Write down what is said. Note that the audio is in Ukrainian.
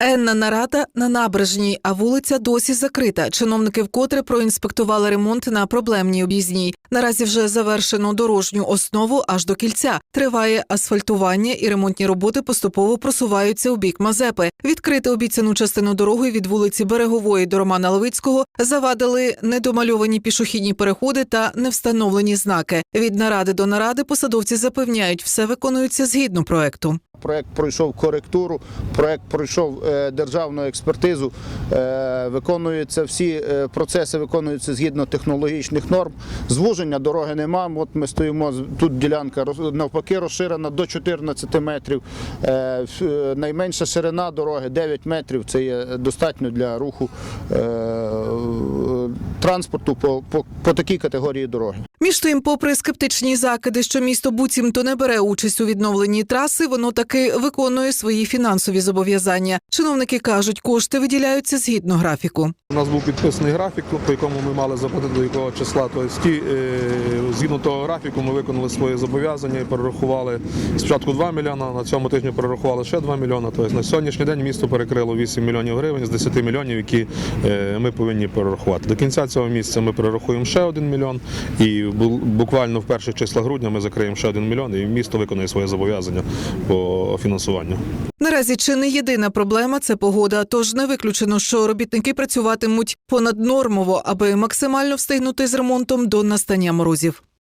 Енна нарада на набережній, а вулиця досі закрита. Чиновники вкотре проінспектували ремонт на проблемній об'їзній. Наразі вже завершено дорожню основу аж до кільця. Триває асфальтування і ремонтні роботи поступово просуваються у бік Мазепи. Відкрити обіцяну частину дороги від вулиці Берегової до Романа Левицького завадили недомальовані пішохідні переходи та невстановлені знаки. Від наради до наради посадовці запевняють, все виконується згідно проекту. Проект пройшов коректуру, проект пройшов е, державну експертизу. е, Виконуються всі е, процеси, виконуються згідно технологічних норм. Звуження дороги нема. От ми стоїмо тут. Ділянка навпаки розширена до 14 метрів. Е, е, Найменша ширина дороги 9 метрів. Це є достатньо для руху е, транспорту по, по, по такій категорії дороги. Між тим, попри скептичні закиди, що місто буцімто не бере участь у відновленні траси, воно таки виконує свої фінансові зобов'язання. Чиновники кажуть, кошти виділяються згідно графіку. У нас був підписаний графік, по якому ми мали заплатити до якого числа. Тобто, е, згідно того графіку, ми виконали свої зобов'язання і перерахували спочатку 2 мільйони, на цьому тижні перерахували ще 2 мільйони. Тобто на сьогоднішній день місто перекрило 8 мільйонів гривень з 10 мільйонів, які е, ми повинні перерахувати. До кінця цього місяця ми перерахуємо ще 1 мільйон, і буквально в перших числах грудня ми закриємо ще 1 мільйон, і місто виконує своє зобов'язання по фінансуванню. Наразі чи не єдина проблема це погода, тож не виключено, що робітники працюватимуть понаднормово, аби максимально встигнути з ремонтом до настання морозів.